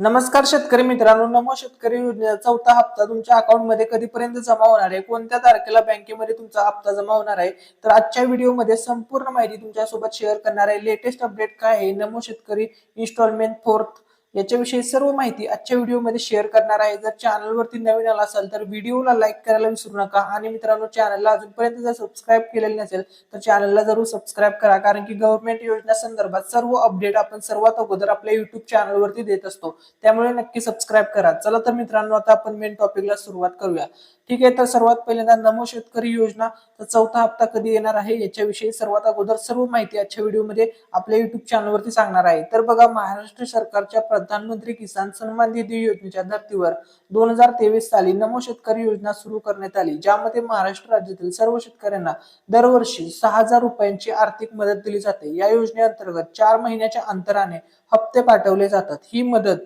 नमस्कार शेतकरी मित्रांनो नमो शेतकरी योजनेचा चौथा हप्ता तुमच्या अकाउंटमध्ये कधीपर्यंत जमा होणार आहे? कोणत्या तारखेला बँकेमध्ये तुमचा हप्ता जमा होणार आहे? तर आजच्या व्हिडिओमध्ये संपूर्ण माहिती तुमच्यासोबत शेअर करणार आहे. लेटेस्ट अपडेट काय आहे? नमो शेतकरी इन्स्टॉलमेंट फोर्थ याच्याविषयी सर्व माहिती आजच्या व्हिडिओमध्ये शेअर करणार आहे. जर चॅनलवरती नवीन आला असाल तर व्हिडिओला लाईक करायला विसरू नका. आणि मित्रांनो चॅनलला अजूनपर्यंत जर सबस्क्राईब केलेलं नसेल तर चॅनलला जरूर सबस्क्राईब करा. कारण की गव्हर्नमेंट योजना संदर्भात सर्व अपडेट आपण सर्वात अगोदर आपल्या युट्यूब चॅनलवरती देत असतो. त्यामुळे नक्की सबस्क्राईब करा. चला तर मित्रांनो आता आपण मेन टॉपिकला सुरुवात करूया. ठीक आहे तर सर्वात पहिल्यांदा नमो शेतकरी योजना तर चौथा हप्ता कधी येणार आहे? याच्याविषयी सर्वात अगोदर सर्व माहिती आजच्या व्हिडिओमध्ये आपल्या युट्यूब चॅनलवरती सांगणार आहे. तर बघा महाराष्ट्र सरकारच्या प्रधानमंत्री किसान सन्मान निधी योजनेच्या धर्तीवर दोन हजार तेवीस साली नमो शेतकरी योजना सुरू करण्यात आली ज्यामध्ये महाराष्ट्र राज्यातील सर्व शेतकऱ्यांना दरवर्षी सहा हजार रुपयांची आर्थिक मदत दिली जाते. या योजनेअंतर्गत चार महिन्याच्या अंतराने हप्ते पाठवले जातात. ही मदत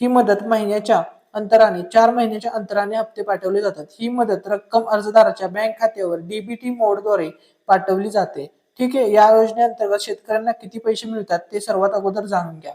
ही मदत महिन्याच्या अंतराने चार महिन्याच्या अंतराने हप्ते पाठवले जातात. ही मदत रक्कम अर्जदाराच्या बँक खात्यावर डीबीटी मोडद्वारे पाठवली जाते. ठीक आहे या योजनेअंतर्गत शेतकऱ्यांना किती पैसे मिळतात ते सर्वात अगोदर जाणून घ्या.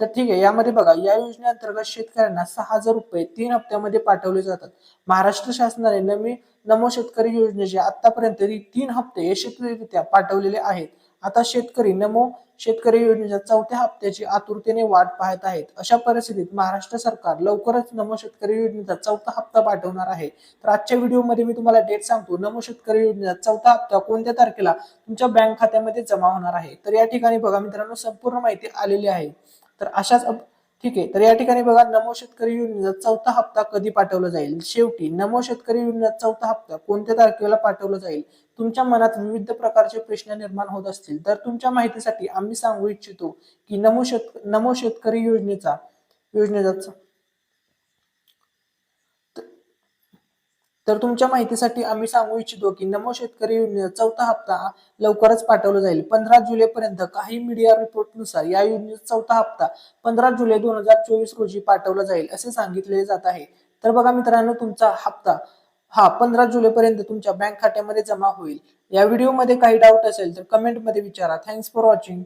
तर ठीक आहे यामध्ये बघा या योजनेअंतर्गत शेतकऱ्यांना सहा हजार रुपये तीन हप्त्यामध्ये पाठवले जातात. महाराष्ट्र शासनाने नवी नमो शेतकरी योजनेचे आतापर्यंत तीन हप्ते यशस्वीरित्या पाठवलेले आहेत. आता शेतकरी नमो शेतकरी योजनेच्या चौथ्या हप्त्याची आतुरतेने वाट पाहत आहेत. अशा परिस्थितीत महाराष्ट्र सरकार लवकरच नमो शेतकरी योजनेचा चौथा हप्ता पाठवणार आहे. तर आजच्या व्हिडिओमध्ये मी तुम्हाला डेट सांगतो नमो शेतकरी योजनेचा चौथा हप्ता कोणत्या तारखेला तुमच्या बँक खात्यामध्ये जमा होणार आहे? तर या ठिकाणी बघा मित्रांनो संपूर्ण माहिती आलेली आहे. तर अशाच ठीक आहे. तर या ठिकाणी बघा नमो शेतकरी योजनेचा चौथा हप्ता कधी पाठवला जाईल? शेवटी नमो शेतकरी योजनेचा चौथा हप्ता कोणत्या तारखेला पाठवला जाईल? तुमच्या मनात विविध प्रकारचे प्रश्न निर्माण होत असतील. तर तुमच्या माहितीसाठी आम्ही सांगू इच्छितो की नमो शेत नमो शेतकरी योजनेचा योजनेचा तर तुमच्या माहितीसाठी आम्ही सांगू इच्छितो की नमो शेतकरी योजनेचा चौथा हप्ता लवकरच पाठवला जाईल. पंधरा जुलै पर्यंत काही मीडिया रिपोर्टनुसार या योजनेचा चौथा हप्ता पंधरा जुलै दोन हजार चोवीस रोजी पाठवला जाईल असे सांगितले जात आहे. तर बघा मित्रांनो तुमचा हप्ता हा पंधरा जुलै पर्यंत तुमच्या बँक खात्यामध्ये जमा होईल. या व्हिडिओमध्ये काही डाऊट असेल तर कमेंटमध्ये विचारा. Thanks for watching